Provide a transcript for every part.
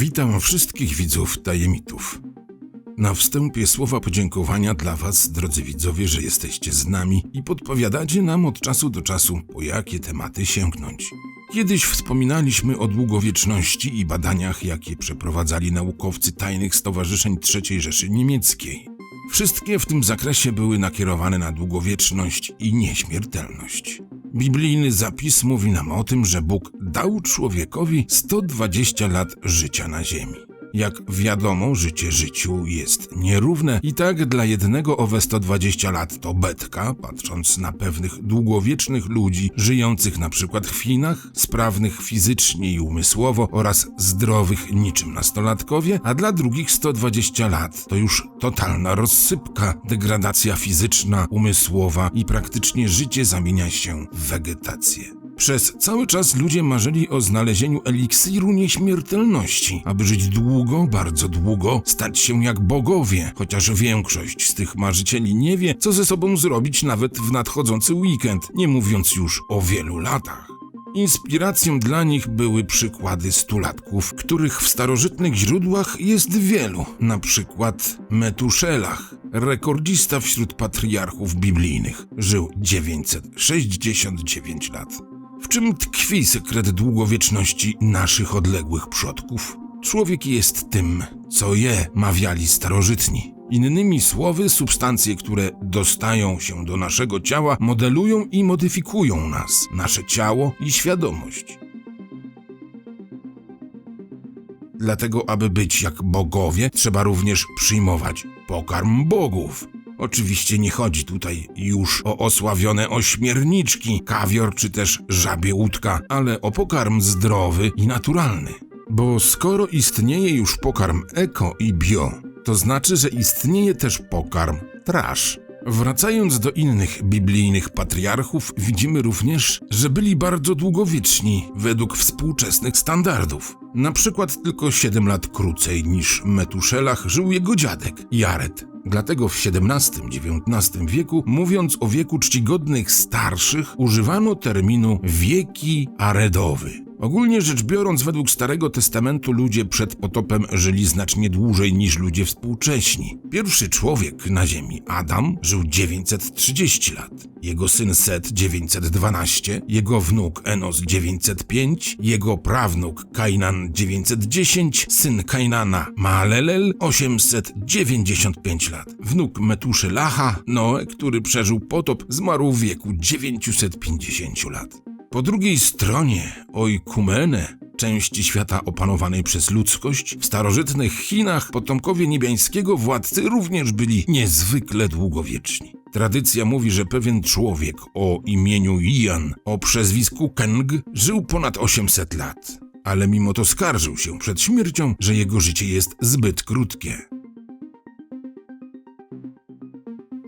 Witam wszystkich widzów Tajemitów. Na wstępie słowa podziękowania dla Was, drodzy widzowie, że jesteście z nami i podpowiadacie nam od czasu do czasu, po jakie tematy sięgnąć. Kiedyś wspominaliśmy o długowieczności i badaniach, jakie przeprowadzali naukowcy tajnych stowarzyszeń III Rzeszy Niemieckiej. Wszystkie w tym zakresie były nakierowane na długowieczność i nieśmiertelność. Biblijny zapis mówi nam o tym, że Bóg dał człowiekowi 120 lat życia na ziemi. Jak wiadomo, życie życiu jest nierówne i tak dla jednego owe 120 lat to betka, patrząc na pewnych długowiecznych ludzi żyjących na przykład w Chinach, sprawnych fizycznie i umysłowo oraz zdrowych niczym nastolatkowie, a dla drugich 120 lat to już totalna rozsypka, degradacja fizyczna, umysłowa i praktycznie życie zamienia się w wegetację. Przez cały czas ludzie marzyli o znalezieniu eliksiru nieśmiertelności, aby żyć długo, bardzo długo, stać się jak bogowie, chociaż większość z tych marzycieli nie wie, co ze sobą zrobić nawet w nadchodzący weekend, nie mówiąc już o wielu latach. Inspiracją dla nich były przykłady stulatków, których w starożytnych źródłach jest wielu, na przykład Metuszelach, rekordzista wśród patriarchów biblijnych, żył 969 lat. W czym tkwi sekret długowieczności naszych odległych przodków? Człowiek jest tym, co je, mawiali starożytni. Innymi słowy, substancje, które dostają się do naszego ciała, modelują i modyfikują nas, nasze ciało i świadomość. Dlatego, aby być jak bogowie, trzeba również przyjmować pokarm bogów. Oczywiście nie chodzi tutaj już o osławione ośmierniczki, kawior czy też żabie łódka, ale o pokarm zdrowy i naturalny. Bo skoro istnieje już pokarm eko i bio, to znaczy, że istnieje też pokarm trash. Wracając do innych biblijnych patriarchów, widzimy również, że byli bardzo długowieczni według współczesnych standardów. Na przykład tylko 7 lat krócej niż Metuszelach żył jego dziadek, Jared. Dlatego w XVII-XIX wieku, mówiąc o wieku czcigodnych starszych, używano terminu wieki aredowy. Ogólnie rzecz biorąc, według Starego Testamentu ludzie przed potopem żyli znacznie dłużej niż ludzie współcześni. Pierwszy człowiek na Ziemi, Adam, żył 930 lat. Jego syn Set 912, jego wnuk Enos 905, jego prawnuk Kainan 910, syn Kainana Maalelel 895 lat. Wnuk Metuszelacha, Noe, który przeżył potop, zmarł w wieku 950 lat. Po drugiej stronie Ojkumene, części świata opanowanej przez ludzkość, w starożytnych Chinach potomkowie niebiańskiego władcy również byli niezwykle długowieczni. Tradycja mówi, że pewien człowiek o imieniu Yan, o przezwisku Keng, żył ponad 800 lat, ale mimo to skarżył się przed śmiercią, że jego życie jest zbyt krótkie.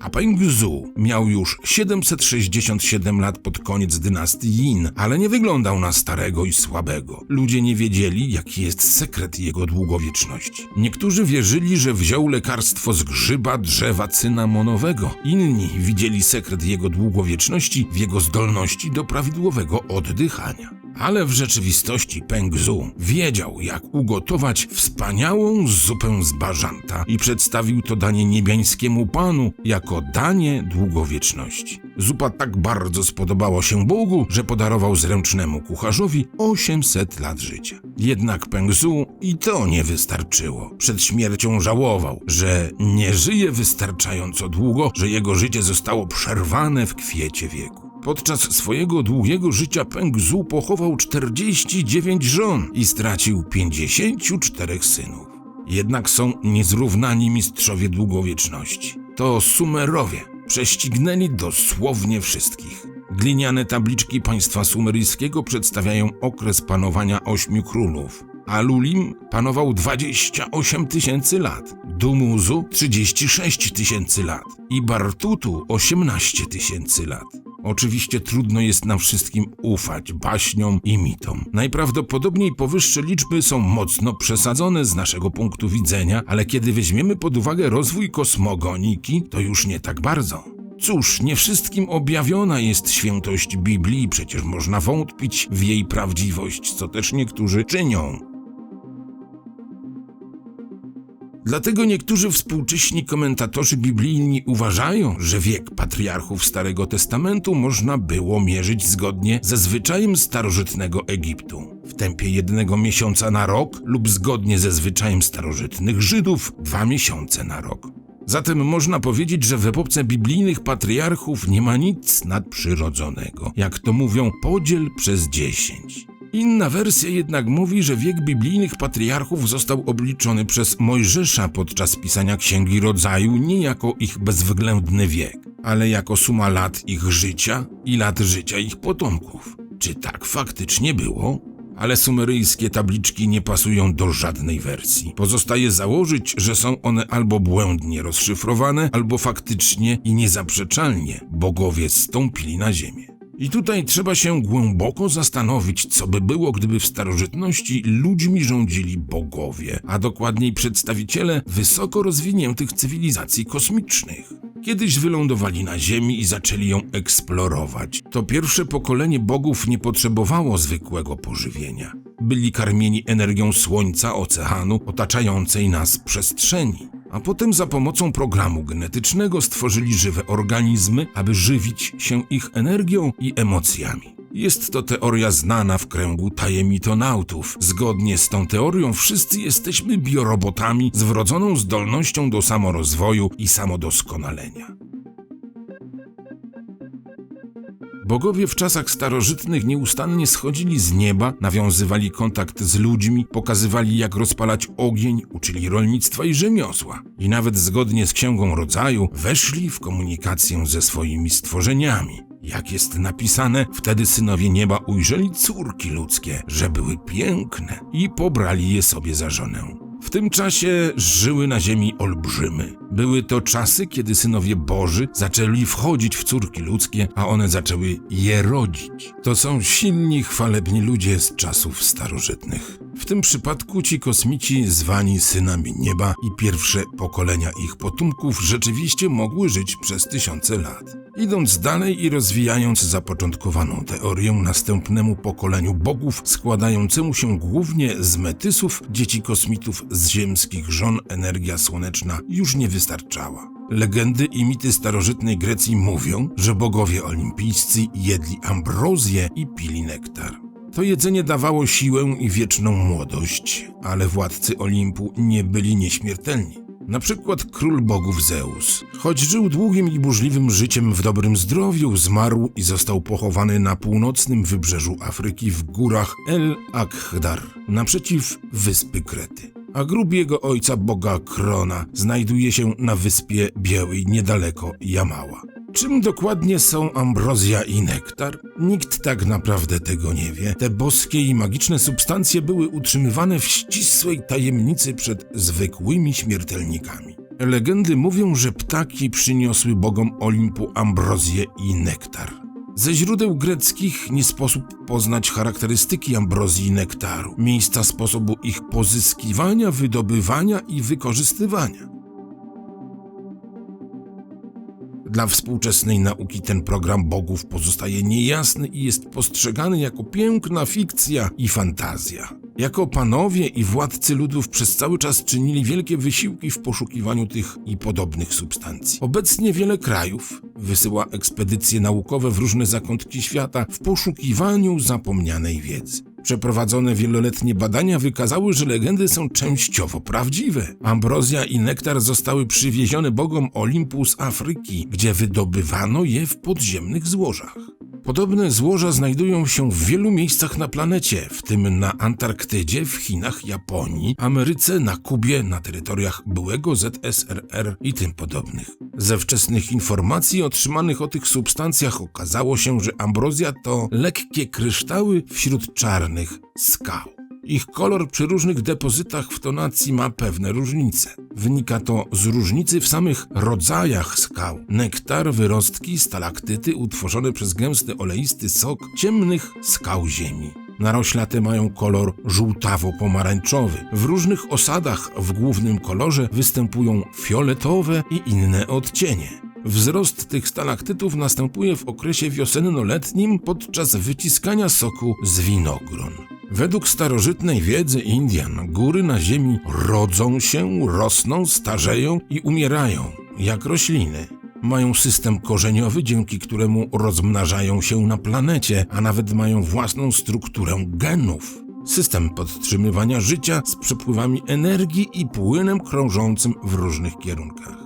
A Pengzu miał już 767 lat pod koniec dynastii Yin, ale nie wyglądał na starego i słabego. Ludzie nie wiedzieli, jaki jest sekret jego długowieczności. Niektórzy wierzyli, że wziął lekarstwo z grzyba drzewa cynamonowego. Inni widzieli sekret jego długowieczności w jego zdolności do prawidłowego oddychania. Ale w rzeczywistości Pengzu wiedział, jak ugotować wspaniałą zupę z bażanta i przedstawił to danie niebiańskiemu panu jako danie długowieczności. Zupa tak bardzo spodobała się Bogu, że podarował zręcznemu kucharzowi 800 lat życia. Jednak Pengzu i to nie wystarczyło. Przed śmiercią żałował, że nie żyje wystarczająco długo, że jego życie zostało przerwane w kwiecie wieku. Podczas swojego długiego życia Pengzu pochował 49 żon i stracił 54 synów. Jednak są niezrównani mistrzowie długowieczności. To Sumerowie prześcignęli dosłownie wszystkich. Gliniane tabliczki państwa sumeryjskiego przedstawiają okres panowania ośmiu królów. Alulim panował 28 tysięcy lat, Dumuzu 36 tysięcy lat i Bartutu 18 tysięcy lat. Oczywiście trudno jest nam wszystkim ufać baśniom i mitom. Najprawdopodobniej powyższe liczby są mocno przesadzone z naszego punktu widzenia, ale kiedy weźmiemy pod uwagę rozwój kosmogoniki, to już nie tak bardzo. Cóż, nie wszystkim objawiona jest świętość Biblii, przecież można wątpić w jej prawdziwość, co też niektórzy czynią. Dlatego niektórzy współcześni komentatorzy biblijni uważają, że wiek patriarchów Starego Testamentu można było mierzyć zgodnie ze zwyczajem starożytnego Egiptu. W tempie jednego miesiąca na rok lub zgodnie ze zwyczajem starożytnych Żydów dwa miesiące na rok. Zatem można powiedzieć, że w epoce biblijnych patriarchów nie ma nic nadprzyrodzonego. Jak to mówią, podziel przez dziesięć. Inna wersja jednak mówi, że wiek biblijnych patriarchów został obliczony przez Mojżesza podczas pisania Księgi Rodzaju nie jako ich bezwzględny wiek, ale jako suma lat ich życia i lat życia ich potomków. Czy tak faktycznie było? Ale sumeryjskie tabliczki nie pasują do żadnej wersji. Pozostaje założyć, że są one albo błędnie rozszyfrowane, albo faktycznie i niezaprzeczalnie bogowie stąpili na ziemię. I tutaj trzeba się głęboko zastanowić, co by było, gdyby w starożytności ludźmi rządzili bogowie, a dokładniej przedstawiciele wysoko rozwiniętych cywilizacji kosmicznych. Kiedyś wylądowali na Ziemi i zaczęli ją eksplorować. To pierwsze pokolenie bogów nie potrzebowało zwykłego pożywienia. Byli karmieni energią słońca, oceanu, otaczającej nas przestrzeni. A potem za pomocą programu genetycznego stworzyli żywe organizmy, aby żywić się ich energią i emocjami. Jest to teoria znana w kręgu tajemitonautów. Zgodnie z tą teorią wszyscy jesteśmy biorobotami z wrodzoną zdolnością do samorozwoju i samodoskonalenia. Bogowie w czasach starożytnych nieustannie schodzili z nieba, nawiązywali kontakt z ludźmi, pokazywali jak rozpalać ogień, uczyli rolnictwa i rzemiosła. I nawet zgodnie z Księgą Rodzaju weszli w komunikację ze swoimi stworzeniami. Jak jest napisane, wtedy synowie nieba ujrzeli córki ludzkie, że były piękne i pobrali je sobie za żonę. W tym czasie żyły na ziemi olbrzymy. Były to czasy, kiedy synowie Boży zaczęli wchodzić w córki ludzkie, a one zaczęły je rodzić. To są silni, chwalebni ludzie z czasów starożytnych. W tym przypadku ci kosmici zwani synami nieba i pierwsze pokolenia ich potomków rzeczywiście mogły żyć przez tysiące lat. Idąc dalej i rozwijając zapoczątkowaną teorię następnemu pokoleniu bogów składającemu się głównie z metysów, dzieci kosmitów z ziemskich żon energia słoneczna już nie wystarczała. Legendy i mity starożytnej Grecji mówią, że bogowie olimpijscy jedli ambrozję i pili nektar. To jedzenie dawało siłę i wieczną młodość, ale władcy Olimpu nie byli nieśmiertelni. Na przykład król bogów Zeus. Choć żył długim i burzliwym życiem w dobrym zdrowiu, zmarł i został pochowany na północnym wybrzeżu Afryki w górach El Akhdar, naprzeciw wyspy Krety. A grób jego ojca boga Krona znajduje się na wyspie Białej niedaleko Jamała. Czym dokładnie są ambrozja i nektar? Nikt tak naprawdę tego nie wie. Te boskie i magiczne substancje były utrzymywane w ścisłej tajemnicy przed zwykłymi śmiertelnikami. Legendy mówią, że ptaki przyniosły bogom Olimpu ambrozję i nektar. Ze źródeł greckich nie sposób poznać charakterystyki ambrozji i nektaru, miejsca sposobu ich pozyskiwania, wydobywania i wykorzystywania. Dla współczesnej nauki ten program bogów pozostaje niejasny i jest postrzegany jako piękna fikcja i fantazja. Jako panowie i władcy ludów przez cały czas czynili wielkie wysiłki w poszukiwaniu tych i podobnych substancji. Obecnie wiele krajów wysyła ekspedycje naukowe w różne zakątki świata w poszukiwaniu zapomnianej wiedzy. Przeprowadzone wieloletnie badania wykazały, że legendy są częściowo prawdziwe. Ambrozja i nektar zostały przywiezione bogom Olimpu z Afryki, gdzie wydobywano je w podziemnych złożach. Podobne złoża znajdują się w wielu miejscach na planecie, w tym na Antarktydzie, w Chinach, Japonii, Ameryce, na Kubie, na terytoriach byłego ZSRR i tym podobnych. Ze wczesnych informacji otrzymanych o tych substancjach okazało się, że ambrozja to lekkie kryształy wśród czarnych skał. Ich kolor przy różnych depozytach w tonacji ma pewne różnice. Wynika to z różnicy w samych rodzajach skał. Nektar, wyrostki, stalaktyty utworzone przez gęsty oleisty sok ciemnych skał ziemi. Narośla te mają kolor żółtawo-pomarańczowy. W różnych osadach w głównym kolorze występują fioletowe i inne odcienie. Wzrost tych stalaktytów następuje w okresie wiosenno-letnim podczas wyciskania soku z winogron. Według starożytnej wiedzy Indian, góry na Ziemi rodzą się, rosną, starzeją i umierają, jak rośliny. Mają system korzeniowy, dzięki któremu rozmnażają się na planecie, a nawet mają własną strukturę genów. System podtrzymywania życia z przepływami energii i płynem krążącym w różnych kierunkach.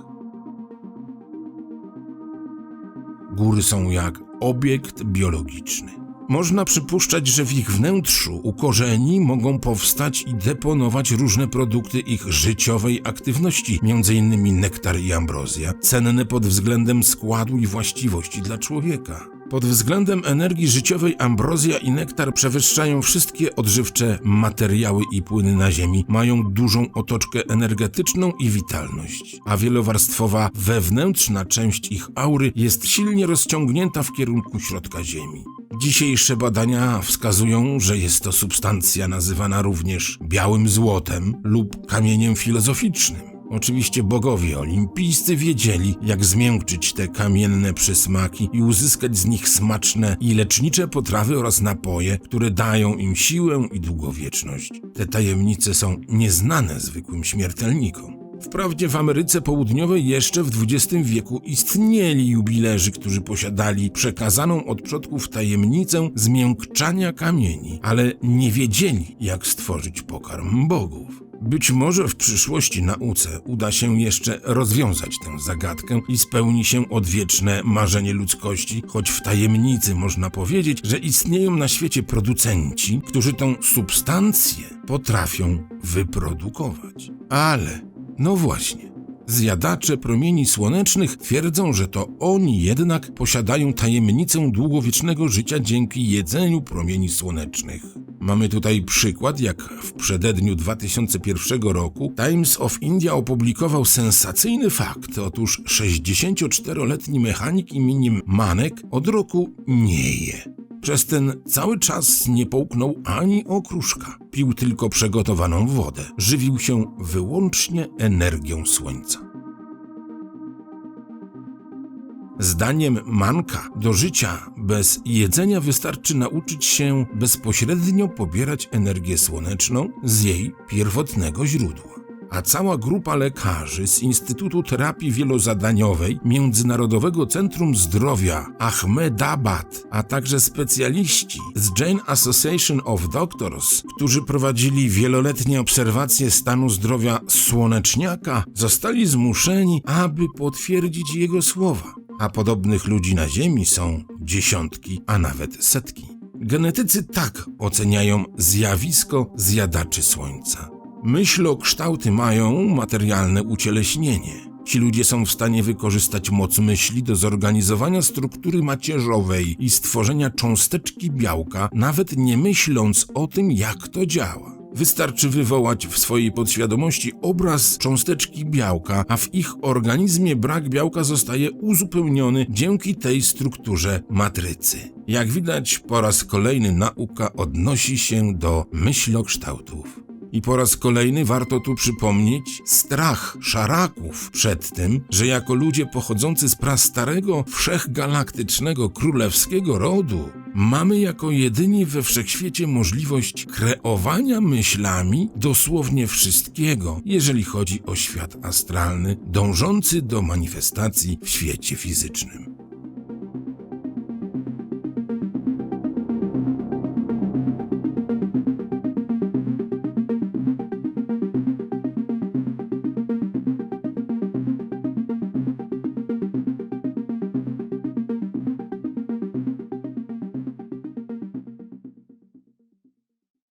Góry są jak obiekt biologiczny. Można przypuszczać, że w ich wnętrzu u korzeni mogą powstać i deponować różne produkty ich życiowej aktywności, m.in. nektar i ambrozja, cenne pod względem składu i właściwości dla człowieka. Pod względem energii życiowej ambrozja i nektar przewyższają wszystkie odżywcze materiały i płyny na Ziemi, mają dużą otoczkę energetyczną i witalność, a wielowarstwowa wewnętrzna część ich aury jest silnie rozciągnięta w kierunku środka Ziemi. Dzisiejsze badania wskazują, że jest to substancja nazywana również białym złotem lub kamieniem filozoficznym. Oczywiście bogowie olimpijscy wiedzieli, jak zmiękczyć te kamienne przysmaki i uzyskać z nich smaczne i lecznicze potrawy oraz napoje, które dają im siłę i długowieczność. Te tajemnice są nieznane zwykłym śmiertelnikom. Wprawdzie w Ameryce Południowej jeszcze w XX wieku istnieli jubilerzy, którzy posiadali przekazaną od przodków tajemnicę zmiękczania kamieni, ale nie wiedzieli, jak stworzyć pokarm bogów. Być może w przyszłości nauce uda się jeszcze rozwiązać tę zagadkę i spełni się odwieczne marzenie ludzkości, choć w tajemnicy można powiedzieć, że istnieją na świecie producenci, którzy tą substancję potrafią wyprodukować. Ale, no właśnie, zjadacze promieni słonecznych twierdzą, że to oni jednak posiadają tajemnicę długowiecznego życia dzięki jedzeniu promieni słonecznych. Mamy tutaj przykład, jak w przededniu 2001 roku Times of India opublikował sensacyjny fakt. Otóż 64-letni mechanik imieniem Manek od roku nie je. Przez ten cały czas nie połknął ani okruszka. Pił tylko przygotowaną wodę. Żywił się wyłącznie energią słońca. Zdaniem Manka do życia bez jedzenia wystarczy nauczyć się bezpośrednio pobierać energię słoneczną z jej pierwotnego źródła. A cała grupa lekarzy z Instytutu Terapii Wielozadaniowej Międzynarodowego Centrum Zdrowia Ahmedabad, a także specjaliści z Jain Association of Doctors, którzy prowadzili wieloletnie obserwacje stanu zdrowia słoneczniaka, zostali zmuszeni, aby potwierdzić jego słowa a podobnych ludzi na Ziemi są dziesiątki, a nawet setki. Genetycy tak oceniają zjawisko zjadaczy Słońca. Myślokształty mają materialne ucieleśnienie. Ci ludzie są w stanie wykorzystać moc myśli do zorganizowania struktury macierzowej i stworzenia cząsteczki białka, nawet nie myśląc o tym, jak to działa. Wystarczy wywołać w swojej podświadomości obraz cząsteczki białka, a w ich organizmie brak białka zostaje uzupełniony dzięki tej strukturze matrycy. Jak widać, po raz kolejny nauka odnosi się do myślokształtów. I po raz kolejny warto tu przypomnieć strach szaraków przed tym, że jako ludzie pochodzący z prastarego, wszechgalaktycznego, królewskiego rodu, mamy jako jedyni we wszechświecie możliwość kreowania myślami dosłownie wszystkiego, jeżeli chodzi o świat astralny, dążący do manifestacji w świecie fizycznym.